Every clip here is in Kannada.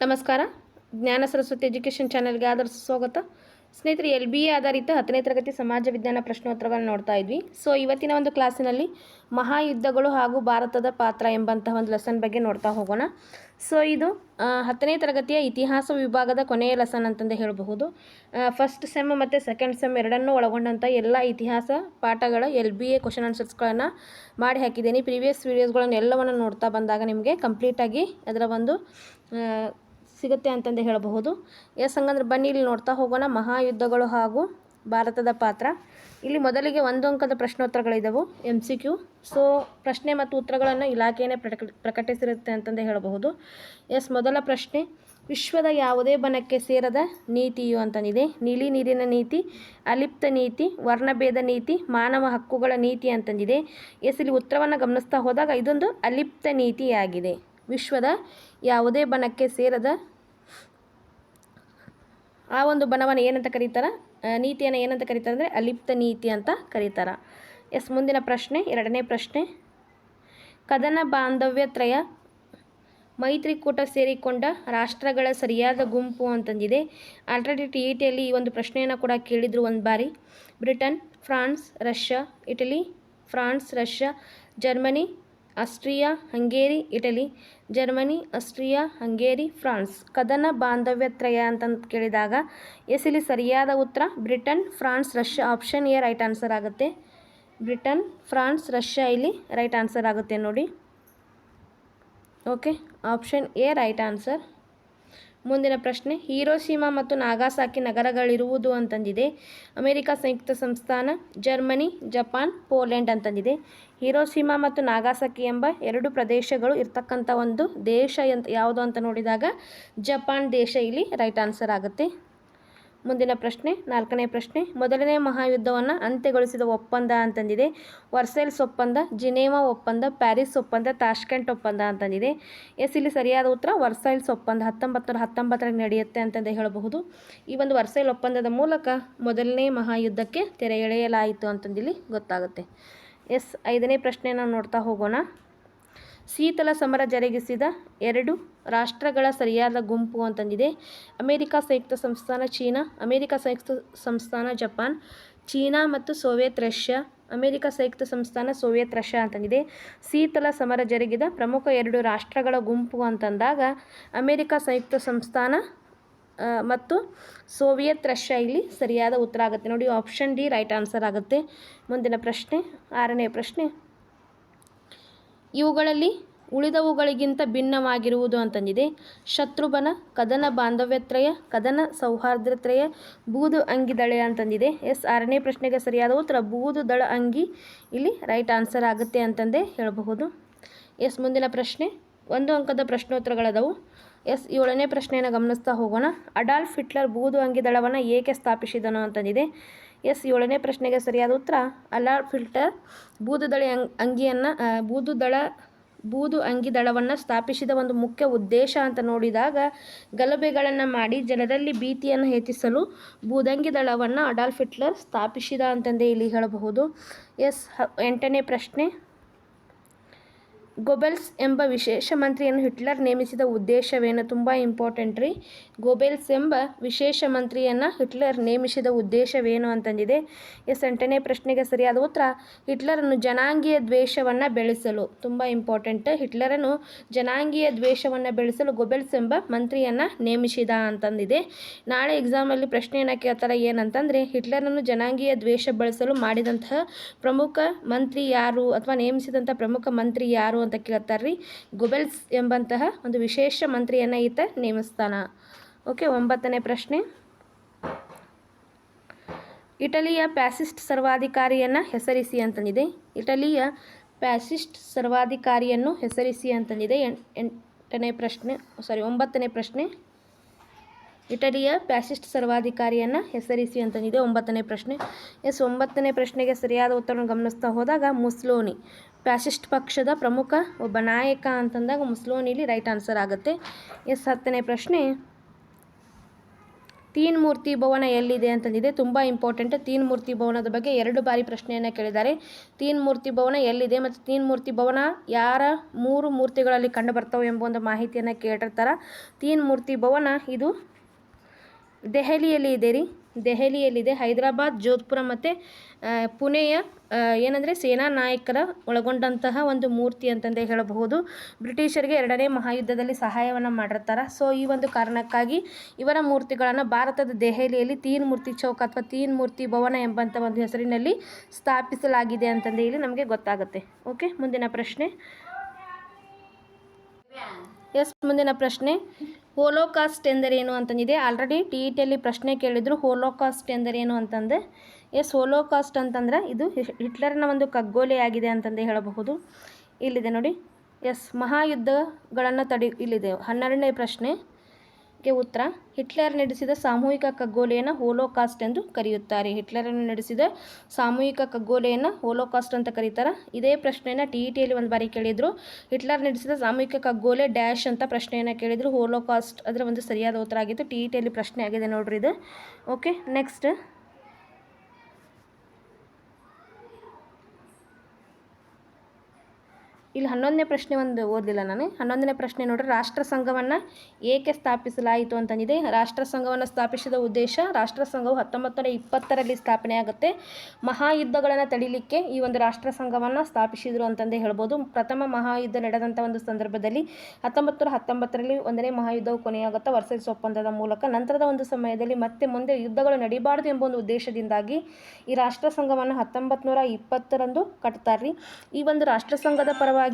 ನಮಸ್ಕಾರ. ಜ್ಞಾನ ಸರಸ್ವತಿ ಎಜುಕೇಷನ್ ಚಾನೆಲ್ಗೆ ಆದರ ಸ್ವಾಗತ. ಸ್ನೇಹಿತರೆ, ಎಲ್ ಬಿ ಎ ಆಧಾರಿತ ಹತ್ತನೇ ತರಗತಿ ಸಮಾಜ ವಿಜ್ಞಾನ ಪ್ರಶ್ನೋತ್ತರಗಳನ್ನು ನೋಡ್ತಾ ಇದ್ವಿ. ಸೊ, ಇವತ್ತಿನ ಒಂದು ಕ್ಲಾಸಿನಲ್ಲಿ ಮಹಾಯುದ್ಧಗಳು ಹಾಗೂ ಭಾರತದ ಪಾತ್ರ ಎಂಬಂತಹ ಒಂದು ಲೆಸನ್ ಬಗ್ಗೆ ನೋಡ್ತಾ ಹೋಗೋಣ. ಸೊ, ಇದು ಹತ್ತನೇ ತರಗತಿಯ ಇತಿಹಾಸ ವಿಭಾಗದ ಕೊನೆಯ ಲೆಸನ್ ಅಂತಂದೇ ಹೇಳಬಹುದು. ಫಸ್ಟ್ ಸೆಮ್ ಮತ್ತು ಸೆಕೆಂಡ್ ಸೆಮ್ ಎರಡನ್ನೂ ಒಳಗೊಂಡಂಥ ಎಲ್ಲ ಇತಿಹಾಸ ಪಾಠಗಳ ಎಲ್ ಬಿ ಎ ಕ್ವಶನ್ ಆನ್ಸರ್ಸ್ಗಳನ್ನು ಮಾಡಿ ಹಾಕಿದ್ದೀನಿ. ಪ್ರೀವಿಯಸ್ ವೀಡಿಯೋಸ್ಗಳನ್ನೆಲ್ಲವನ್ನು ನೋಡ್ತಾ ಬಂದಾಗ ನಿಮಗೆ ಕಂಪ್ಲೀಟಾಗಿ ಅದರ ಒಂದು ಸಿಗುತ್ತೆ ಅಂತಂದು ಹೇಳಬಹುದು. ಎಸ್ ಹಂಗಂದ್ರೆ ಬನ್ನಿ, ಇಲ್ಲಿ ನೋಡ್ತಾ ಹೋಗೋಣ. ಮಹಾಯುದ್ಧಗಳು ಹಾಗೂ ಭಾರತದ ಪಾತ್ರ. ಇಲ್ಲಿ ಮೊದಲಿಗೆ ಒಂದು ಅಂಕದ ಪ್ರಶ್ನೋತ್ತರಗಳಿದ್ದವು ಎಂ ಸಿ ಕ್ಯೂ ಸೊ ಪ್ರಶ್ನೆ ಮತ್ತು ಉತ್ತರಗಳನ್ನು ಇಲಾಖೆಯೇ ಪ್ರಕ, ಪ್ರಕಟಿಸಿರುತ್ತೆ ಅಂತಂದು ಹೇಳಬಹುದು. ಎಸ್, ಮೊದಲ ಪ್ರಶ್ನೆ. ವಿಶ್ವದ ಯಾವುದೇ ಬನಕ್ಕೆ ಸೇರದ ನೀತಿಯು ಅಂತಂದಿದೆ ನೀಲಿ ನೀರಿನ ನೀತಿ, ಅಲಿಪ್ತ ನೀತಿ, ವರ್ಣಭೇದ ನೀತಿ, ಮಾನವ ಹಕ್ಕುಗಳ ನೀತಿ ಅಂತಂದಿದೆ. ಎಸ್, ಇಲ್ಲಿ ಉತ್ತರವನ್ನು ಗಮನಿಸ್ತಾ ಹೋದಾಗ ಇದೊಂದು ಅಲಿಪ್ತ ನೀತಿಯಾಗಿದೆ. ವಿಶ್ವದ ಯಾವುದೇ ಬಣಕ್ಕೆ ಸೇರದ ಆ ಒಂದು ಬಣವನ್ನು ಏನಂತ ಕರೀತಾರ? ನೀತಿಯನ್ನು ಏನಂತ ಕರೀತಾರೆ ಅಂದರೆ ಅಲಿಪ್ತ ನೀತಿ ಅಂತ ಕರೀತಾರ. ಎಸ್, ಮುಂದಿನ ಪ್ರಶ್ನೆ, ಎರಡನೇ ಪ್ರಶ್ನೆ. ಕದನ ಬಾಂಧವ್ಯತ್ರಯ ಮೈತ್ರಿಕೂಟ ಸೇರಿಕೊಂಡ ರಾಷ್ಟ್ರಗಳ ಸರಿಯಾದ ಗುಂಪು ಅಂತಂದಿದೆ. ಆಲ್ರೆಡಿ ಟಿ ಇಟಿಯಲ್ಲಿ ಟಿಯಲ್ಲಿ ಈ ಒಂದು ಪ್ರಶ್ನೆಯನ್ನು ಕೂಡ ಕೇಳಿದರು ಒಂದು ಬಾರಿ. Britain, France, Russia, Italy, France, Russia, Germany Austria, Hungary, Italy, Germany, Austria, Hungary, France. ಕದನ ಬಾಂಧವ್ಯತ್ರಯ ಅಂತಂದು ಕೇಳಿದಾಗ ಎಸ್ ಇಲ್ಲಿ ಸರಿಯಾದ ಉತ್ತರ, Britain, France, Russia. Option A, right answer ಆಗುತ್ತೆ. ಬ್ರಿಟನ್, ಫ್ರಾನ್ಸ್, ರಷ್ಯಾ ಇಲ್ಲಿ ರೈಟ್ ಆನ್ಸರ್ ಆಗುತ್ತೆ ನೋಡಿ. Okay, option A, right answer. ಮುಂದಿನ ಪ್ರಶ್ನೆ, ಹಿರೋಶಿಮಾ ಮತ್ತು ನಾಗಾಸಾಕಿ ನಗರಗಳಿರುವುದು ಅಂತಂದಿದೆ. ಅಮೆರಿಕ ಸಂಯುಕ್ತ ಸಂಸ್ಥಾನ, ಜರ್ಮನಿ, ಜಪಾನ್, ಪೋಲೆಂಡ್ ಅಂತಂದಿದೆ. ಹಿರೋಶಿಮಾ ಮತ್ತು ನಾಗಾಸಾಕಿ ಎಂಬ ಎರಡು ಪ್ರದೇಶಗಳು ಇರ್ತಕ್ಕಂಥ ಒಂದು ದೇಶ ಯಾವುದು ಅಂತ ನೋಡಿದಾಗ ಜಪಾನ್ ದೇಶ ಇಲ್ಲಿ ರೈಟ್ ಆನ್ಸರ್ ಆಗುತ್ತೆ. ಮುಂದಿನ ಪ್ರಶ್ನೆ, ನಾಲ್ಕನೇ ಪ್ರಶ್ನೆ. ಮೊದಲನೇ ಮಹಾಯುದ್ಧವನ್ನು ಅಂತ್ಯಗೊಳಿಸಿದ ಒಪ್ಪಂದ ಅಂತಂದಿದೆ. ವರ್ಸೆಲ್ಸ್ ಒಪ್ಪಂದ, ಜಿನೇವಾ ಒಪ್ಪಂದ, ಪ್ಯಾರಿಸ್ ಒಪ್ಪಂದ, ತಾಷ್ಕೆಂಟ್ ಒಪ್ಪಂದ ಅಂತಂದಿದೆ. ಎಸ್, ಇಲ್ಲಿ ಸರಿಯಾದ ಉತ್ತರ ವರ್ಸೈಲ್ಸ್ ಒಪ್ಪಂದ. ಹತ್ತೊಂಬತ್ತು ನೂರ ಹತ್ತೊಂಬತ್ತರಲ್ಲಿ ನಡೆಯುತ್ತೆ ಅಂತಂದು ಹೇಳಬಹುದು. ಈ ಒಂದು ವರ್ಸೈಲ್ ಒಪ್ಪಂದದ ಮೂಲಕ ಮೊದಲನೇ ಮಹಾಯುದ್ಧಕ್ಕೆ ತೆರೆ ಎಳೆಯಲಾಯಿತು ಅಂತಂದಿಲ್ಲಿ ಗೊತ್ತಾಗುತ್ತೆ. ಎಸ್, ಐದನೇ ಪ್ರಶ್ನೆಯನ್ನು ನೋಡ್ತಾ ಹೋಗೋಣ. ಶೀತಲ ಸಮರ ಜರುಗಿಸಿದ ಎರಡು ರಾಷ್ಟ್ರಗಳ ಸರಿಯಾದ ಗುಂಪು ಅಂತಂದಿದೆ. ಅಮೆರಿಕ ಸಂಯುಕ್ತ ಸಂಸ್ಥಾನ ಚೀನಾ, ಅಮೆರಿಕ ಸಂಯುಕ್ತ ಸಂಸ್ಥಾನ ಜಪಾನ್, ಚೀನಾ ಮತ್ತು ಸೋವಿಯತ್ ರಷ್ಯಾ, ಅಮೆರಿಕ ಸಂಯುಕ್ತ ಸಂಸ್ಥಾನ ಸೋವಿಯತ್ ರಷ್ಯಾ ಅಂತಂದಿದೆ. ಶೀತಲ ಸಮರ ಜರುಗಿದ ಪ್ರಮುಖ ಎರಡು ರಾಷ್ಟ್ರಗಳ ಗುಂಪು ಅಂತಂದಾಗ ಅಮೆರಿಕ ಸಂಯುಕ್ತ ಸಂಸ್ಥಾನ ಮತ್ತು ಸೋವಿಯತ್ ರಷ್ಯಾ ಇಲ್ಲಿ ಸರಿಯಾದ ಉತ್ತರ ಆಗುತ್ತೆ. ನೋಡಿ, ಆಪ್ಷನ್ ಡಿ ರೈಟ್ ಆನ್ಸರ್ ಆಗುತ್ತೆ. ಮುಂದಿನ ಪ್ರಶ್ನೆ, ಆರನೇ ಪ್ರಶ್ನೆ. ಇವುಗಳಲ್ಲಿ ಉಳಿದವುಗಳಿಗಿಂತ ಭಿನ್ನವಾಗಿರುವುದು ಅಂತಂದಿದೆ. ಶತ್ರುಬನ, ಕದನ ಬಾಂಧವ್ಯತ್ರಯ, ಕದನ ಸೌಹಾರ್ದತ್ರಯ ಬೂದು ಅಂಗಿ ದಳೆ ಅಂತಂದಿದೆ. ಎಸ್, ಆರನೇ ಪ್ರಶ್ನೆಗೆ ಸರಿಯಾದ ಉತ್ತರ, ಬೂದು ದಳ ಅಂಗಿ. ಇಲ್ಲಿ ರೈಟ್ ಆನ್ಸರ್ ಆಗುತ್ತೆ ಅಂತಂದೇ ಹೇಳಬಹುದು. ಎಸ್, ಮುಂದಿನ ಪ್ರಶ್ನೆ. ಒಂದು ಅಂಕದ ಪ್ರಶ್ನೋತ್ತರಗಳದವು. ಎಸ್, ಏಳನೇ ಪ್ರಶ್ನೆಯನ್ನು ಗಮನಿಸ್ತಾ ಹೋಗೋಣ. ಅಡಾಲ್ಫ್ ಹಿಟ್ಲರ್ ಬೂದು ಅಂಗಿ ದಳವನ್ನು ಏಕೆ ಸ್ಥಾಪಿಸಿದನು ಅಂತಂದಿದೆ. ಎಸ್, ಏಳನೇ ಪ್ರಶ್ನೆಗೆ ಸರಿಯಾದ ಉತ್ತರ. ಅಲಾರ್ ಫಿಲ್ಟರ್ ಬೂದುದಳ ಅಂಗ್, ಅಂಗಿಯನ್ನು ಬೂದುದಳ, ಬೂದು ಅಂಗಿ ದಳವನ್ನು ಸ್ಥಾಪಿಸಿದ ಒಂದು ಮುಖ್ಯ ಉದ್ದೇಶ ಅಂತ ನೋಡಿದಾಗ, ಗಲಭೆಗಳನ್ನು ಮಾಡಿ ಜನರಲ್ಲಿ ಭೀತಿಯನ್ನು ಹೆಚ್ಚಿಸಲು ಬೂದಂಗಿ ದಳವನ್ನು ಅಡಾಲ್ಫ್ ಹಿಟ್ಲರ್ ಸ್ಥಾಪಿಸಿದ ಅಂತಂದೇ ಇಲ್ಲಿ ಹೇಳಬಹುದು. ಎಸ್ ಎಂಟನೇ ಪ್ರಶ್ನೆ. ಗೊಬೆಲ್ಸ್ ಎಂಬ ವಿಶೇಷ ಮಂತ್ರಿಯನ್ನು ಹಿಟ್ಲರ್ ನೇಮಿಸಿದ ಉದ್ದೇಶವೇನು ತುಂಬ ಇಂಪಾರ್ಟೆಂಟ್ ರೀ. ಗೊಬೆಲ್ಸ್ ಎಂಬ ವಿಶೇಷ ಮಂತ್ರಿಯನ್ನು ಹಿಟ್ಲರ್ ನೇಮಿಸಿದ ಉದ್ದೇಶವೇನು ಅಂತಂದಿದೆ. ಎಸ್, ಎಂಟನೇ ಪ್ರಶ್ನೆಗೆ ಸರಿಯಾದ ಉತ್ತರ, ಹಿಟ್ಲರನ್ನು ಜನಾಂಗೀಯ ದ್ವೇಷವನ್ನು ಬೆಳೆಸಲು ತುಂಬ ಇಂಪಾರ್ಟೆಂಟ್ ಹಿಟ್ಲರನ್ನು ಜನಾಂಗೀಯ ದ್ವೇಷವನ್ನು ಬೆಳೆಸಲು ಗೊಬೆಲ್ಸ್ ಎಂಬ ಮಂತ್ರಿಯನ್ನು ನೇಮಿಸಿದ ಅಂತಂದಿದೆ. ನಾಳೆ ಎಕ್ಸಾಮಲ್ಲಿ ಪ್ರಶ್ನೆಯನ್ನು ಕೇಳ್ತಾರೆ ಏನಂತಂದರೆ, ಹಿಟ್ಲರನ್ನು ಜನಾಂಗೀಯ ದ್ವೇಷ ಬೆಳೆಸಲು ಮಾಡಿದಂತಹ ಪ್ರಮುಖ ಮಂತ್ರಿ ಯಾರು ಅಥವಾ ನೇಮಿಸಿದಂಥ ಪ್ರಮುಖ ಮಂತ್ರಿ ಯಾರು ಅಂತ ಕೇಳ್ತಾರೆ ರೀ ಗೊಬೆಲ್ಸ್ ಎಂಬಂತಹ ಒಂದು ವಿಶೇಷ ಮಂತ್ರಿಯನ್ನು ಈತ ನೇಮಿಸ್ತಾನ. ಓಕೆ, ಒಂಬತ್ತನೇ ಪ್ರಶ್ನೆ. ಇಟಲಿಯ ಪ್ಯಾಸಿಸ್ಟ್ ಸರ್ವಾಧಿಕಾರಿಯನ್ನು ಹೆಸರಿಸಿ ಅಂತಂದಿದೆ. ಇಟಲಿಯ ಪ್ಯಾಸಿಸ್ಟ್ ಸರ್ವಾಧಿಕಾರಿಯನ್ನು ಹೆಸರಿಸಿ ಅಂತಂದಿದೆ. ಎಂಟನೇ ಪ್ರಶ್ನೆ ಸಾರಿ ಒಂಬತ್ತನೇ ಪ್ರಶ್ನೆ. ಇಟಲಿಯ ಪ್ಯಾಸಿಸ್ಟ್ ಸರ್ವಾಧಿಕಾರಿಯನ್ನು ಹೆಸರಿಸಿ ಅಂತಂದಿದೆ ಒಂಬತ್ತನೇ ಪ್ರಶ್ನೆ. ಎಸ್, ಒಂಬತ್ತನೇ ಪ್ರಶ್ನೆಗೆ ಸರಿಯಾದ ಉತ್ತರವನ್ನು ಗಮನಿಸ್ತಾ ಹೋದಾಗ ಮುಸ್ಲೋನಿ. ಪ್ಯಾಸಿಸ್ಟ್ ಪಕ್ಷದ ಪ್ರಮುಖ ಒಬ್ಬ ನಾಯಕ ಅಂತಂದಾಗ ಮುಸ್ಲೋನಿಲಿ ರೈಟ್ ಆನ್ಸರ್ ಆಗುತ್ತೆ. ಎಸ್, ಹತ್ತನೇ ಪ್ರಶ್ನೆ. ತೀನ್ ಮೂರ್ತಿ ಭವನ ಎಲ್ಲಿದೆ ಅಂತಂದಿದೆ. ತುಂಬ ಇಂಪಾರ್ಟೆಂಟ್. ತೀನ್ ಮೂರ್ತಿ ಭವನದ ಬಗ್ಗೆ ಎರಡು ಬಾರಿ ಪ್ರಶ್ನೆಯನ್ನು ಕೇಳಿದ್ದಾರೆ. ತೀನ್ ಮೂರ್ತಿ ಭವನ ಎಲ್ಲಿದೆ ಮತ್ತು ತೀನ್ ಮೂರ್ತಿ ಭವನ ಯಾರ ಮೂರು ಮೂರ್ತಿಗಳಲ್ಲಿ ಕಂಡು ಬರ್ತವೆ ಎಂಬ ಒಂದು ಮಾಹಿತಿಯನ್ನು ಕೇಳಿರ್ತಾರೆ. ತೀನ್ ಮೂರ್ತಿ ಭವನ ಇದು ದೆಹಲಿಯಲ್ಲಿ ಇದೆ ರೀ. ದೆಹಲಿಯಲ್ಲಿದೆ ಹೈದರಾಬಾದ್, ಜೋಧ್ಪುರ ಮತ್ತು ಪುಣೆಯ ಏನಂದರೆ ಸೇನಾ ನಾಯಕರ ಒಳಗೊಂಡಂತಹ ಒಂದು ಮೂರ್ತಿ ಅಂತಂದೇ ಹೇಳಬಹುದು. ಬ್ರಿಟಿಷರಿಗೆ ಎರಡನೇ ಮಹಾಯುದ್ಧದಲ್ಲಿ ಸಹಾಯವನ್ನು ಮಾಡಿರ್ತಾರೆ. ಸೊ ಈ ಒಂದು ಕಾರಣಕ್ಕಾಗಿ ಇವರ ಮೂರ್ತಿಗಳನ್ನು ಭಾರತದ ದೆಹಲಿಯಲ್ಲಿ ತೀನ್ ಮೂರ್ತಿ ಚೌಕ್ ಅಥವಾ ತೀನ್ ಮೂರ್ತಿ ಭವನ ಎಂಬಂಥ ಒಂದು ಹೆಸರಿನಲ್ಲಿ ಸ್ಥಾಪಿಸಲಾಗಿದೆ ಅಂತಂದು ಹೇಳಿ ನಮಗೆ ಗೊತ್ತಾಗುತ್ತೆ. ಓಕೆ ಮುಂದಿನ ಪ್ರಶ್ನೆ. ಎಸ್ ಮುಂದಿನ ಪ್ರಶ್ನೆ. ಹೋಲೋಕಾಸ್ಟ್ ಎಂದರೇನು ಅಂತಂದಿದೆ? ಆಲ್ರೆಡಿ ಟಿ ಇ ಟಿಯಲ್ಲಿ ಪ್ರಶ್ನೆ ಕೇಳಿದ್ರು ಹೋಲೋಕಾಸ್ಟ್ ಎಂದರೇನು ಅಂತಂದೆ? ಎಸ್ ಹೋಲೋಕಾಸ್ಟ್ ಅಂತಂದ್ರೆ ಇದು ಹಿಟ್ಲರ್ನ ಒಂದು ಕಗ್ಗೋಲೆಯಾಗಿದೆ ಅಂತಂದು ಹೇಳಬಹುದು. ಇಲ್ಲಿದೆ ನೋಡಿ. ಎಸ್ ಮಹಾಯುದ್ಧಗಳನ್ನು ತಡಿ, ಇಲ್ಲಿದೆ. ಹನ್ನೆರಡನೇ ಪ್ರಶ್ನೆ. ಗೆ ಉತ್ತರ. ಹಿಟ್ಲರ್ ನಡೆಸಿದ ಸಾಮೂಹಿಕ ಕಗ್ಗೋಲೆಯನ್ನು ಹೋಲೋಕಾಸ್ಟ್ ಎಂದು ಕರೆಯುತ್ತಾರೆ. ಹಿಟ್ಲರನ್ನು ನಡೆಸಿದ ಸಾಮೂಹಿಕ ಕಗ್ಗೋಲೆಯನ್ನು ಹೋಲೋಕಾಸ್ಟ್ ಅಂತ ಕರೀತಾರೆ. ಇದೇ ಪ್ರಶ್ನೆಯನ್ನು ಟಿ ಇ ಟಿಯಲ್ಲಿ ಒಂದು ಬಾರಿ ಕೇಳಿದರು. ಹಿಟ್ಲರ್ ನಡೆಸಿದ ಸಾಮೂಹಿಕ ಕಗ್ಗೋಲೆ ಡ್ಯಾಶ್ ಅಂತ ಪ್ರಶ್ನೆಯನ್ನು ಕೇಳಿದರು. ಹೋಲೋಕಾಸ್ಟ್ ಅದರ ಒಂದು ಸರಿಯಾದ ಉತ್ತರ ಆಗಿತ್ತು. ಟಿ ಇ ಟಿಯಲ್ಲಿ ಪ್ರಶ್ನೆ ಆಗಿದೆ ನೋಡ್ರಿ ಇದು. ಓಕೆ ನೆಕ್ಸ್ಟ್ ಇಲ್ಲಿ ಹನ್ನೊಂದನೇ ಪ್ರಶ್ನೆ ಒಂದು ಓದಲಿಲ್ಲ ನಾನು. ಹನ್ನೊಂದನೇ ಪ್ರಶ್ನೆ ನೋಡ್ರಿ, ರಾಷ್ಟ್ರ ಸಂಘವನ್ನು ಏಕೆ ಸ್ಥಾಪಿಸಲಾಯಿತು ಅಂತಂದಿದೆ ರಾಷ್ಟ್ರ ಸಂಘವನ್ನು ಸ್ಥಾಪಿಸಿದ ಉದ್ದೇಶ ರಾಷ್ಟ್ರ ಸಂಘವು ಹತ್ತೊಂಬತ್ತು ಇಪ್ಪತ್ತರಲ್ಲಿ ಸ್ಥಾಪನೆ ಆಗುತ್ತೆ. ಮಹಾಯುದ್ಧಗಳನ್ನು ತಡಿಲಿಕ್ಕೆ ಈ ಒಂದು ರಾಷ್ಟ್ರ ಸಂಘವನ್ನು ಸ್ಥಾಪಿಸಿದರು ಅಂತಂದೇ ಹೇಳ್ಬೋದು. ಪ್ರಥಮ ಮಹಾಯುದ್ಧ ನಡೆದಂಥ ಒಂದು ಸಂದರ್ಭದಲ್ಲಿ ಹತ್ತೊಂಬತ್ತು ನೂರ ಹತ್ತೊಂಬತ್ತರಲ್ಲಿ ಒಂದನೇ ಮಹಾಯುದ್ಧವು ಕೊನೆಯಾಗುತ್ತೆ ವರ್ಸೈಸ್ ಒಪ್ಪಂದದ ಮೂಲಕ ನಂತರದ ಒಂದು ಸಮಯದಲ್ಲಿ ಮತ್ತೆ ಮುಂದೆ ಯುದ್ಧಗಳು ನಡೀಬಾರ್ದು ಎಂಬ ಒಂದು ಉದ್ದೇಶದಿಂದಾಗಿ ಈ ರಾಷ್ಟ್ರ ಸಂಘವನ್ನು ಹತ್ತೊಂಬತ್ತು ನೂರ ಇಪ್ಪತ್ತರಂದು ಕಟ್ತಾರ್ರಿ. ಈ ಒಂದು ರಾಷ್ಟ್ರ ಸಂಘದ ಪರವಾಗಿ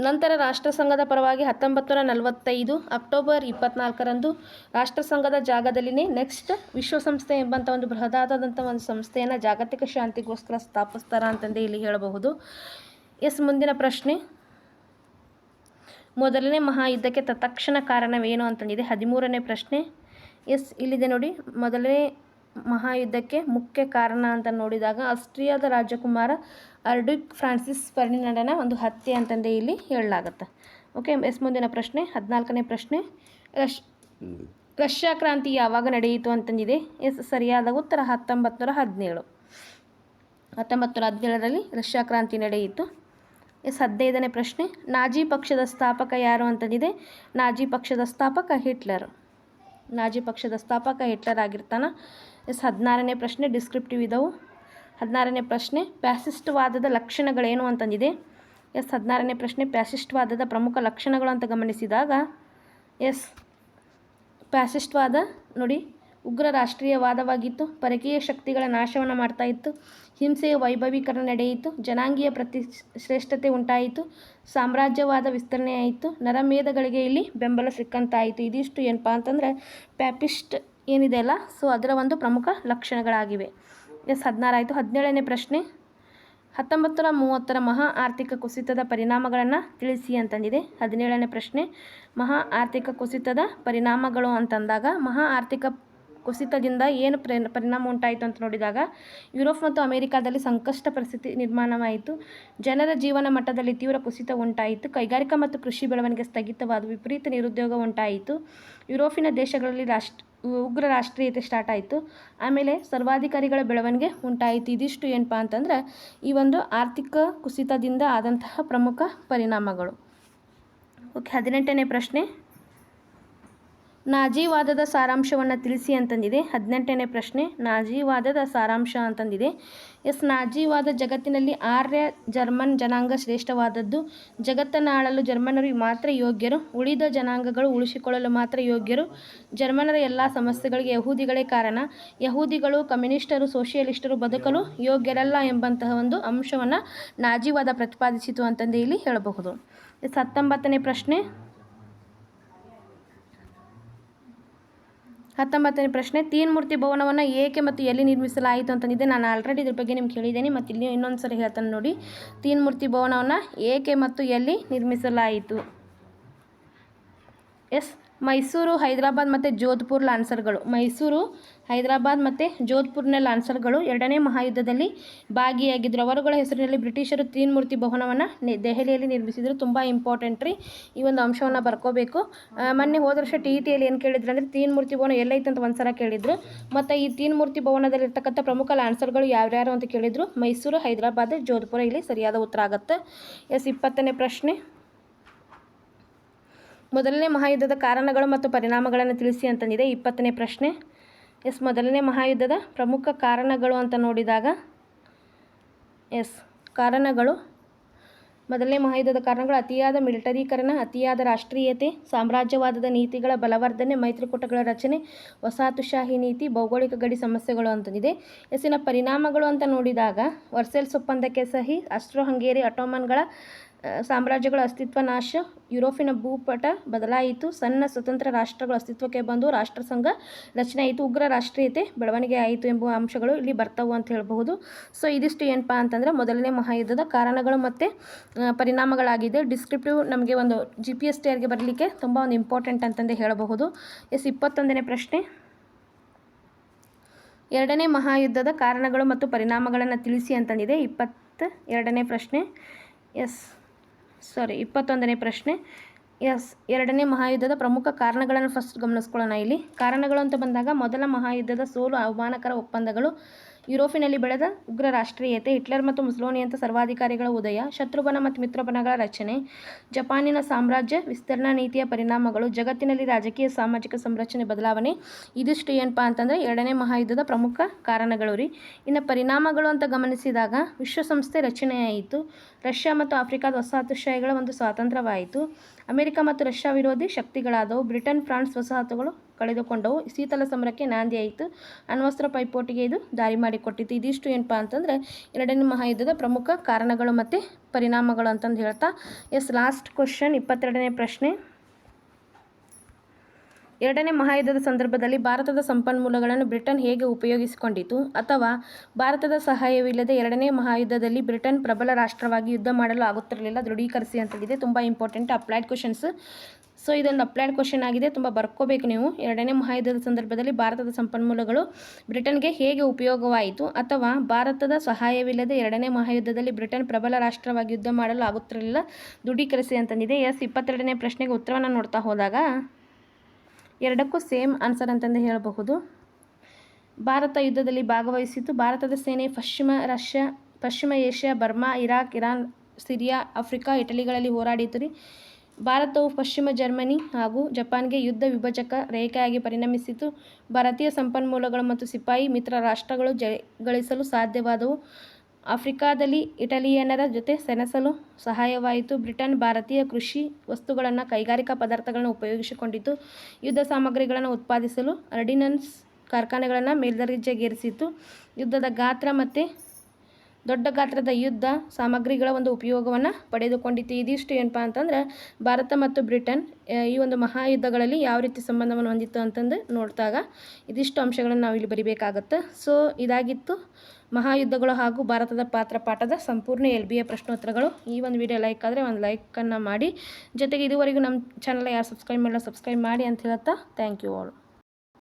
ನಂತರ ರಾಷ್ಟ್ರಸಂಘದ ಪರವಾಗಿ ಹತ್ತೊಂಬತ್ತು ನೂರ ನಲವತ್ತೈದು ಅಕ್ಟೋಬರ್ ಇಪ್ಪತ್ನಾಲ್ಕರಂದು ರಾಷ್ಟ್ರಸಂಘದ ಜಾಗದಲ್ಲಿನೇ ನೆಕ್ಸ್ಟ್ ವಿಶ್ವಸಂಸ್ಥೆ ಎಂಬಂಥ ಒಂದು ಬೃಹದಾದಂಥ ಒಂದು ಸಂಸ್ಥೆಯನ್ನು ಜಾಗತಿಕ ಶಾಂತಿಗೋಸ್ಕರ ಸ್ಥಾಪಿಸ್ತಾರ ಅಂತಂದೇ ಇಲ್ಲಿ ಹೇಳಬಹುದು. ಎಸ್, ಮುಂದಿನ ಪ್ರಶ್ನೆ. ಮೊದಲನೇ ಮಹಾಯುದ್ಧಕ್ಕೆ ತತ್ಕ್ಷಣ ಕಾರಣವೇನು ಅಂತಂದಿದೆ. ಹದಿಮೂರನೇ ಪ್ರಶ್ನೆ. ಎಸ್, ಇಲ್ಲಿದೆ ನೋಡಿ. ಮೊದಲನೇ ಮಹಾಯುದ್ಧಕ್ಕೆ ಮುಖ್ಯ ಕಾರಣ ಅಂತ ನೋಡಿದಾಗ ಆಸ್ಟ್ರಿಯಾದ ರಾಜಕುಮಾರ ಅರ್ಡಿಕ್ ಫ್ರಾನ್ಸಿಸ್ ಫರ್ಡಿನಾಂಡನ ಒಂದು ಹತ್ಯೆ ಅಂತಂದೇ ಇಲ್ಲಿ ಹೇಳಲಾಗುತ್ತೆ. ಓಕೆ ಎಸ್ ಮುಂದಿನ ಪ್ರಶ್ನೆ, ಹದಿನಾಲ್ಕನೇ ಪ್ರಶ್ನೆ. ರಶ್, ರಷ್ಯಾ ಕ್ರಾಂತಿ ಯಾವಾಗ ನಡೆಯಿತು ಅಂತಂದಿದೆ? ಎಸ್, ಸರಿಯಾದ ಉತ್ತರ ಹತ್ತೊಂಬತ್ತು ನೂರ ಹದಿನೇಳು. ಹತ್ತೊಂಬತ್ತು ನೂರ ಹದಿನೇಳರಲ್ಲಿ ರಷ್ಯಾ ಕ್ರಾಂತಿ ನಡೆಯಿತು. ಎಸ್, ಹದಿನೈದನೇ ಪ್ರಶ್ನೆ, ನಾಜಿ ಪಕ್ಷದ ಸ್ಥಾಪಕ ಯಾರು ಅಂತಂದಿದೆ? ನಾಜಿ ಪಕ್ಷದ ಸ್ಥಾಪಕ ಹಿಟ್ಲರ್. ನಾಜಿ ಪಕ್ಷದ ಸ್ಥಾಪಕ ಹಿಟ್ಲರ್ ಆಗಿರ್ತಾನೆ ಎಸ್, ಹದಿನಾರನೇ ಪ್ರಶ್ನೆ ಡಿಸ್ಕ್ರಿಪ್ಟಿವ್ ಇದಾವೆ. ಹದಿನಾರನೇ ಪ್ರಶ್ನೆ, ಪ್ಯಾಸಿಸ್ಟ್ವಾದದ ಲಕ್ಷಣಗಳೇನು ಅಂತಂದಿದೆ. ಎಸ್, ಹದಿನಾರನೇ ಪ್ರಶ್ನೆ, ಪ್ಯಾಸಿಸ್ಟ್ವಾದದ ಪ್ರಮುಖ ಲಕ್ಷಣಗಳು ಅಂತ ಗಮನಿಸಿದಾಗ, ಎಸ್, ಪ್ಯಾಸಿಸ್ಟ್ವಾದ ನೋಡಿ, ಉಗ್ರ ರಾಷ್ಟ್ರೀಯವಾದವಾಗಿತ್ತು, ಪರಕೀಯ ಶಕ್ತಿಗಳ ನಾಶವನ್ನು ಮಾಡ್ತಾ ಇತ್ತು, ಹಿಂಸೆಯ ವೈಭವೀಕರಣ ನಡೆಯಿತು, ಜನಾಂಗೀಯ ಪ್ರತಿ ಶ್ರೇಷ್ಠತೆ ಉಂಟಾಯಿತು, ಸಾಮ್ರಾಜ್ಯವಾದ ವಿಸ್ತರಣೆಯಾಯಿತು ನರಮೇಧಗಳಿಗೆ ಇಲ್ಲಿ ಬೆಂಬಲ ಸಿಕ್ಕಂತಾಯಿತು. ಇದಿಷ್ಟು ಏನಪ್ಪ ಅಂತಂದರೆ, ಪ್ಯಾಪಿಸ್ಟ್ ಏನಿದೆ ಅಲ್ಲ? ಸೊ ಅದರ ಒಂದು ಪ್ರಮುಖ ಲಕ್ಷಣಗಳಾಗಿವೆ. ಎಸ್ ಹದಿನಾರಾಯಿತು ಹದಿನೇಳನೇ ಪ್ರಶ್ನೆ. ಹತ್ತೊಂಬತ್ತು ನೂರ ಮೂವತ್ತರ ಮಹಾ ಆರ್ಥಿಕ ಕುಸಿತದ ಪರಿಣಾಮಗಳನ್ನು ತಿಳಿಸಿ ಅಂತಂದಿದೆ. ಹದಿನೇಳನೇ ಪ್ರಶ್ನೆ. ಮಹಾ ಆರ್ಥಿಕ ಕುಸಿತದ ಪರಿಣಾಮಗಳು ಅಂತಂದಾಗ ಮಹಾ ಆರ್ಥಿಕ ಕುಸಿತದಿಂದ ಏನು ಪ್ರ, ಪರಿಣಾಮ ಉಂಟಾಯಿತು ಅಂತ ನೋಡಿದಾಗ ಯುರೋಪ್ ಮತ್ತು ಅಮೆರಿಕಾದಲ್ಲಿ ಸಂಕಷ್ಟ ಪರಿಸ್ಥಿತಿ ನಿರ್ಮಾಣವಾಯಿತು. ಜನರ ಜೀವನ ಮಟ್ಟದಲ್ಲಿ ತೀವ್ರ ಕುಸಿತ ಉಂಟಾಯಿತು. ಕೈಗಾರಿಕಾ ಮತ್ತು ಕೃಷಿ ಬೆಳವಣಿಗೆ ಸ್ಥಗಿತವಾದ ವಿಪರೀತ ನಿರುದ್ಯೋಗ ಉಂಟಾಯಿತು. ಯುರೋಪಿನ ದೇಶಗಳಲ್ಲಿ ರಾಷ್ಟ್ರ ಉಗ್ರ ರಾಷ್ಟ್ರೀಯತೆ ಸ್ಟಾರ್ಟ್ ಆಯಿತು. ಆಮೇಲೆ ಸರ್ವಾಧಿಕಾರಿಗಳ ಬೆಳವಣಿಗೆ ಉಂಟಾಯಿತು. ಇದಿಷ್ಟು ಏನಪ್ಪ ಅಂತಂದ್ರೆ, ಈ ಒಂದು ಆರ್ಥಿಕ ಕುಸಿತದಿಂದ ಆದಂತಹ ಪ್ರಮುಖ ಪರಿಣಾಮಗಳು. ಓಕೆ, ಹದಿನೆಂಟನೇ ಪ್ರಶ್ನೆ. ನಾಜಿವಾದದ ಸಾರಾಂಶವನ್ನು ತಿಳಿಸಿ ಅಂತಂದಿದೆ. ಹದಿನೆಂಟನೇ ಪ್ರಶ್ನೆ, ನಾಜಿವಾದದ ಸಾರಾಂಶ ಅಂತಂದಿದೆ. ಎಸ್, ನಾಜಿವಾದ ಜಗತ್ತಿನಲ್ಲಿ ಆರ್ಯ ಜರ್ಮನ್ ಜನಾಂಗ ಶ್ರೇಷ್ಠವಾದದ್ದು. ಜಗತ್ತನ್ನು ಆಳಲು ಜರ್ಮನರು ಮಾತ್ರ ಯೋಗ್ಯರು. ಉಳಿದ ಜನಾಂಗಗಳು ಉಳಿಸಿಕೊಳ್ಳಲು ಮಾತ್ರ ಯೋಗ್ಯರು. ಜರ್ಮನರ ಎಲ್ಲ ಸಮಸ್ಯೆಗಳಿಗೆ ಯಹೂದಿಗಳೇ ಕಾರಣ. ಯಹೂದಿಗಳು ಕಮ್ಯುನಿಸ್ಟರು, ಸೋಷಿಯಲಿಸ್ಟರು ಬದುಕಲು ಯೋಗ್ಯರಲ್ಲ ಎಂಬಂತಹ ಒಂದು ಅಂಶವನ್ನು ನಾಜಿವಾದ ಪ್ರತಿಪಾದಿಸಿತು ಅಂತಂದು ಇಲ್ಲಿ ಹೇಳಬಹುದು. ಎಸ್, ಹತ್ತೊಂಬತ್ತನೇ ಪ್ರಶ್ನೆ ಹತ್ತೊಂಬತ್ತನೇ ಪ್ರಶ್ನೆ, ತೀನ್ ಮೂರ್ತಿ ಭವನವನ್ನು ಏಕೆ ಮತ್ತು ಎಲ್ಲಿ ನಿರ್ಮಿಸಲಾಯಿತು ಅಂತಂದಿದೆ. ನಾನು ಆಲ್ರೆಡಿ ಇದ್ರ ಬಗ್ಗೆ ನಿಮ್ಗೆ ಹೇಳಿದ್ದೀನಿ, ಮತ್ತು ಇಲ್ಲಿ ಇನ್ನೊಂದು ಸರಿ ಹೇಳ್ತಾನೆ ನೋಡಿ. ತೀನ್ ಮೂರ್ತಿ ಭವನವನ್ನು ಏಕೆ ಮತ್ತು ಎಲ್ಲಿ ನಿರ್ಮಿಸಲಾಯಿತು? ಎಸ್ ಮೈಸೂರು, ಹೈದರಾಬಾದ್ ಮತ್ತು ಜೋಧ್ಪುರ್ ಲಾನ್ಸರ್ಗಳು ಮೈಸೂರು, ಹೈದರಾಬಾದ್ ಮತ್ತು ಜೋಧ್ಪುರ್ನ ಲಾನ್ಸರ್ಗಳು ಎರಡನೇ ಮಹಾಯುದ್ಧದಲ್ಲಿ ಭಾಗಿಯಾಗಿದ್ದರು ಅವರುಗಳ ಹೆಸರಿನಲ್ಲಿ ಬ್ರಿಟಿಷರು ತೀನ್ಮೂರ್ತಿ ಭವನವನ್ನು ನಿ, ದೆಹಲಿಯಲ್ಲಿ ನಿರ್ಮಿಸಿದರು. ತುಂಬ ಇಂಪಾರ್ಟೆಂಟ್ ರೀ. ಈ ಒಂದು ಅಂಶವನ್ನು ಬರ್ಕೋಬೇಕು. ಮೊನ್ನೆ ಹೋದ ವರ್ಷ ಟಿ ಇ ಟಿಯಲ್ಲಿ ಏನು ಕೇಳಿದ್ರು ಅಂದರೆ ತೀನ್ಮೂರ್ತಿ ಭವನ ಎಲ್ಲೈತೆ ಅಂತ ಒಂದು ಸಲ ಕೇಳಿದರು. ಮತ್ತು ಈ ತೀನ್ಮೂರ್ತಿ ಭವನದಲ್ಲಿರ್ತಕ್ಕಂಥ ಪ್ರಮುಖ ಲಾನ್ಸರ್ಗಳು ಯಾವ್ಯಾರು ಅಂತ ಕೇಳಿದರು. ಮೈಸೂರು, ಹೈದರಾಬಾದ್, ಜೋಧ್ಪುರ, ಇಲ್ಲಿ ಸರಿಯಾದ ಉತ್ತರ ಆಗುತ್ತೆ. ಎಸ್, ಇಪ್ಪತ್ತನೇ ಪ್ರಶ್ನೆ. ಮೊದಲನೇ ಮಹಾಯುದ್ಧದ ಕಾರಣಗಳು ಮತ್ತು ಪರಿಣಾಮಗಳನ್ನು ತಿಳಿಸಿ ಅಂತಂದಿದೆ. ಇಪ್ಪತ್ತನೇ ಪ್ರಶ್ನೆ. ಎಸ್, ಮೊದಲನೇ ಮಹಾಯುದ್ಧದ ಪ್ರಮುಖ ಕಾರಣಗಳು ಅಂತ ನೋಡಿದಾಗ, ಎಸ್, ಕಾರಣಗಳು. ಮೊದಲನೇ ಮಹಾಯುದ್ಧದ ಕಾರಣಗಳು ಅತಿಯಾದ ಮಿಲಿಟರೀಕರಣ, ಅತಿಯಾದ ರಾಷ್ಟ್ರೀಯತೆ, ಸಾಮ್ರಾಜ್ಯವಾದದ ನೀತಿಗಳ ಬಲವರ್ಧನೆ, ಮೈತ್ರಿಕೂಟಗಳ ರಚನೆ, ವಸಾಹತುಶಾಹಿ ನೀತಿ, ಭೌಗೋಳಿಕ ಗಡಿ ಸಮಸ್ಯೆಗಳು ಅಂತಂದಿದೆ. ಎಸ್ಸಿನ ಪರಿಣಾಮಗಳು ಅಂತ ನೋಡಿದಾಗ, ವರ್ಸೆಲ್ಸ್ ಒಪ್ಪಂದಕ್ಕೆ ಸಹಿ ಅಸ್ಟ್ರೋ ಹಂಗೇರಿ ಅಟೋಮನ್ಗಳ ಸಾಮ್ರಾಜ್ಯಗಳ ಅಸ್ತಿತ್ವ ನಾಶ. ಯುರೋಪಿನ ಭೂಪಟ ಬದಲಾಯಿತು. ಸಣ್ಣ ಸ್ವತಂತ್ರ ರಾಷ್ಟ್ರಗಳ ಅಸ್ತಿತ್ವಕ್ಕೆ ಬಂದು ರಾಷ್ಟ್ರಸಂಘ ರಚನೆ ಆಯಿತು. ಉಗ್ರ ರಾಷ್ಟ್ರೀಯತೆ ಬೆಳವಣಿಗೆ ಆಯಿತು ಎಂಬುವ ಅಂಶಗಳು ಇಲ್ಲಿ ಬರ್ತವು ಅಂತ ಹೇಳಬಹುದು. ಸೊ, ಇದಿಷ್ಟು ಏನಪ್ಪಾ ಅಂತಂದರೆ ಮೊದಲನೇ ಮಹಾಯುದ್ಧದ ಕಾರಣಗಳು ಮತ್ತು ಪರಿಣಾಮಗಳಾಗಿದೆ. ಡಿಸ್ಕ್ರಿಪ್ಟಿವ್ ನಮಗೆ ಒಂದು ಜಿ ಪಿ ಎಸ್ ಟಿಯರ್ಗೆ ಬರಲಿಕ್ಕೆ ತುಂಬ ಒಂದು ಇಂಪಾರ್ಟೆಂಟ್ ಅಂತಂದೇ ಹೇಳಬಹುದು. ಎಸ್, ಇಪ್ಪತ್ತೊಂದನೇ ಪ್ರಶ್ನೆ. ಎರಡನೇ ಮಹಾಯುದ್ಧದ ಕಾರಣಗಳು ಮತ್ತು ಪರಿಣಾಮಗಳನ್ನು ತಿಳಿಸಿ ಅಂತಂದಿದೆ. ಇಪ್ಪತ್ತ ಎರಡನೇ ಪ್ರಶ್ನೆ. ಎಸ್. ಸಾರಿ ಇಪ್ಪತ್ತೊಂದನೇ ಪ್ರಶ್ನೆ. ಎಸ್ ಎರಡನೇ ಮಹಾಯುದ್ಧದ ಪ್ರಮುಖ ಕಾರಣಗಳನ್ನು ಫಸ್ಟ್ ಗಮನಿಸ್ಕೊಳ್ಳೋಣ ಇಲ್ಲಿ. ಕಾರಣಗಳು ಅಂತ ಬಂದಾಗ ಮೊದಲ ಮಹಾಯುದ್ಧದ ಸೋಲು ಅವಮಾನಕರ ಒಪ್ಪಂದಗಳು. ಯುರೋಪಿನಲ್ಲಿ ಬೆಳೆದ ಉಗ್ರ ರಾಷ್ಟ್ರೀಯತೆ, ಹಿಟ್ಲರ್ ಮತ್ತು ಮುಸ್ಲೋನಿಯಂಥ ಸರ್ವಾಧಿಕಾರಿಗಳ ಉದಯ, ಶತ್ರುಬನ ಮತ್ತು ಮಿತ್ರಬನಗಳ ರಚನೆ, ಜಪಾನಿನ ಸಾಮ್ರಾಜ್ಯ ವಿಸ್ತರಣಾ ನೀತಿಯ ಪರಿಣಾಮಗಳು, ಜಗತ್ತಿನಲ್ಲಿ ರಾಜಕೀಯ ಸಾಮಾಜಿಕ ಸಂರಚನೆ ಬದಲಾವಣೆ ಇದಿಷ್ಟು ಏನಪ್ಪ ಅಂತಂದರೆ ಎರಡನೇ ಮಹಾಯುದ್ಧದ ಪ್ರಮುಖ ಕಾರಣಗಳು ರೀ. ಇನ್ನು ಪರಿಣಾಮಗಳು ಅಂತ ಗಮನಿಸಿದಾಗ ವಿಶ್ವಸಂಸ್ಥೆ ರಚನೆಯಾಯಿತು. ರಷ್ಯಾ ಮತ್ತು ಆಫ್ರಿಕಾದ ವಸಾಹತುಶಾಹಿಗಳ ಒಂದು ಸ್ವಾತಂತ್ರ್ಯವಾಯಿತು. ಅಮೆರಿಕ ಮತ್ತು ರಷ್ಯಾ ವಿರೋಧಿ ಶಕ್ತಿಗಳಾದವು. ಬ್ರಿಟನ್, ಫ್ರಾನ್ಸ್ ವಸಾಹತುಗಳು ಕಳೆದುಕೊಂಡವು. ಶೀತಲ ಸಮರಕ್ಕೆ ನಾಂದಿಯಾಯಿತು ಅಣ್ವಸ್ತ್ರ ಪೈಪೋಟಿಗೆ ಇದು ದಾರಿ ಮಾಡಿಕೊಟ್ಟಿತ್ತು ಇದಿಷ್ಟು ಏನಪ್ಪ ಅಂತಂದರೆ, ಎರಡನೇ ಮಹಾಯುದ್ಧದ ಪ್ರಮುಖ ಕಾರಣಗಳು ಮತ್ತು ಪರಿಣಾಮಗಳು ಅಂತಂದು ಹೇಳ್ತಾ, ಎಸ್, ಲಾಸ್ಟ್ ಕ್ವಶನ್, ಇಪ್ಪತ್ತೆರಡನೇ ಪ್ರಶ್ನೆ. ಎರಡನೇ ಮಹಾಯುದ್ಧದ ಸಂದರ್ಭದಲ್ಲಿ ಭಾರತದ ಸಂಪನ್ಮೂಲಗಳನ್ನು ಬ್ರಿಟನ್ ಹೇಗೆ ಉಪಯೋಗಿಸಿಕೊಂಡಿತು? ಅಥವಾ ಭಾರತದ ಸಹಾಯವಿಲ್ಲದೆ ಎರಡನೇ ಮಹಾಯುದ್ಧದಲ್ಲಿ ಬ್ರಿಟನ್ ಪ್ರಬಲ ರಾಷ್ಟ್ರವಾಗಿ ಯುದ್ಧ ಮಾಡಲು ಆಗುತ್ತಿರಲಿಲ್ಲ, ದೃಢೀಕರಿಸಿ ಅಂತಂದಿದೆ ತುಂಬ ಇಂಪಾರ್ಟೆಂಟ್ ಅಪ್ಲೈಡ್ ಕ್ವಶನ್ಸ್ ಸೊ ಇದೊಂದು ಅಪ್ಲೈಡ್ ಕ್ವಶನ್ ಆಗಿದೆ. ತುಂಬ ಬರ್ಕೋಬೇಕು ನೀವು. ಎರಡನೇ ಮಹಾಯುದ್ಧದ ಸಂದರ್ಭದಲ್ಲಿ ಭಾರತದ ಸಂಪನ್ಮೂಲಗಳು ಬ್ರಿಟನ್ಗೆ ಹೇಗೆ ಉಪಯೋಗವಾಯಿತು ಅಥವಾ ಭಾರತದ ಸಹಾಯವಿಲ್ಲದೆ ಎರಡನೇ ಮಹಾಯುದ್ಧದಲ್ಲಿ ಬ್ರಿಟನ್ ಪ್ರಬಲ ರಾಷ್ಟ್ರವಾಗಿ ಯುದ್ಧ ಮಾಡಲು ಆಗುತ್ತಿರಲಿಲ್ಲ, ದೃಢೀಕರಿಸಿ ಅಂತಂದಿದೆ. ಎಸ್, ಇಪ್ಪತ್ತೆರಡನೇ ಪ್ರಶ್ನೆಗೆ ಉತ್ತರವನ್ನು ನೋಡ್ತಾ ಹೋದಾಗ ಎರಡಕ್ಕೂ ಸೇಮ್ ಆನ್ಸರ್ ಅಂತಂದು ಹೇಳಬಹುದು. ಭಾರತ ಯುದ್ಧದಲ್ಲಿ ಭಾಗವಹಿಸಿತು ಭಾರತದ ಸೇನೆ ಪಶ್ಚಿಮ ರಷ್ಯಾ, ಪಶ್ಚಿಮ Asia, Burma, Iraq, Iran, Syria, Africa, ಇಟಲಿಗಳಲ್ಲಿ ಹೋರಾಡಿತು ರೀ. ಭಾರತವು ಪಶ್ಚಿಮ ಜರ್ಮನಿ ಹಾಗೂ ಜಪಾನ್ಗೆ ಯುದ್ಧ ವಿಭಜಕ ರೇಖೆಯಾಗಿ ಪರಿಣಮಿಸಿತು. ಭಾರತೀಯ ಸಂಪನ್ಮೂಲಗಳು ಮತ್ತು ಸಿಪಾಯಿ ಮಿತ್ರ ರಾಷ್ಟ್ರಗಳು ಜಯ ಗಳಿಸಲು ಸಾಧ್ಯವಾದವು. ಆಫ್ರಿಕಾದಲ್ಲಿ ಇಟಲಿಯನ್ನರ ಜೊತೆ ಸೆಣಸಲು ಸಹಾಯವಾಯಿತು. ಬ್ರಿಟನ್ ಭಾರತೀಯ ಕೃಷಿ ವಸ್ತುಗಳನ್ನು ಕೈಗಾರಿಕಾ ಪದಾರ್ಥಗಳನ್ನು ಉಪಯೋಗಿಸಿಕೊಂಡಿತು. ಯುದ್ಧ ಸಾಮಗ್ರಿಗಳನ್ನು ಉತ್ಪಾದಿಸಲು ಅರ್ಡಿನನ್ಸ್ ಕಾರ್ಖಾನೆಗಳನ್ನು ಮೇಲ್ದರ್ಜೆಗೇರಿಸಿತು. ಯುದ್ಧದ ಗಾತ್ರ ಮತ್ತು ದೊಡ್ಡ ಗಾತ್ರದ ಯುದ್ಧ ಸಾಮಗ್ರಿಗಳ ಒಂದು ಉಪಯೋಗವನ್ನು ಪಡೆದುಕೊಂಡಿತ್ತು. ಇದಿಷ್ಟು ಏನಪ್ಪ ಅಂತಂದ್ರೆ, ಭಾರತ ಮತ್ತು ಬ್ರಿಟನ್ ಈ ಒಂದು ಮಹಾಯುದ್ಧಗಳಲ್ಲಿ ಯಾವ ರೀತಿ ಸಂಬಂಧವನ್ನು ಹೊಂದಿತ್ತು ಅಂತಂದು ನೋಡಿದಾಗ ಇದಿಷ್ಟು ಅಂಶಗಳನ್ನು ನಾವು ಇಲ್ಲಿ ಬರಿಬೇಕಾಗತ್ತೆ. ಸೊ, ಇದಾಗಿತ್ತು. ಮಹಾಯುದ್ಧಗಳು ಹಾಗೂ ಭಾರತದ ಪಾತ್ರ ಪಾಠದ ಸಂಪೂರ್ಣ ಎಲ್ ಬಿ ಎ ಪ್ರಶ್ನೋತ್ತರಗಳು. ಈ ಒಂದು ವಿಡಿಯೋ ಲೈಕ್ ಆದರೆ ಒಂದು ಲೈಕನ್ನು ಮಾಡಿ. ಜೊತೆಗೆ ಇದುವರೆಗೂ ನಮ್ಮ ಚಾನಲ್ ಯಾರು ಸಬ್ಸ್ಕ್ರೈಬ್ ಮಾಡಿಲ್ಲ ಸಬ್ಸ್ಕ್ರೈಬ್ ಮಾಡಿ ಅಂತ ಹೇಳ್ತಾ ಥ್ಯಾಂಕ್ ಯು ಆಲ್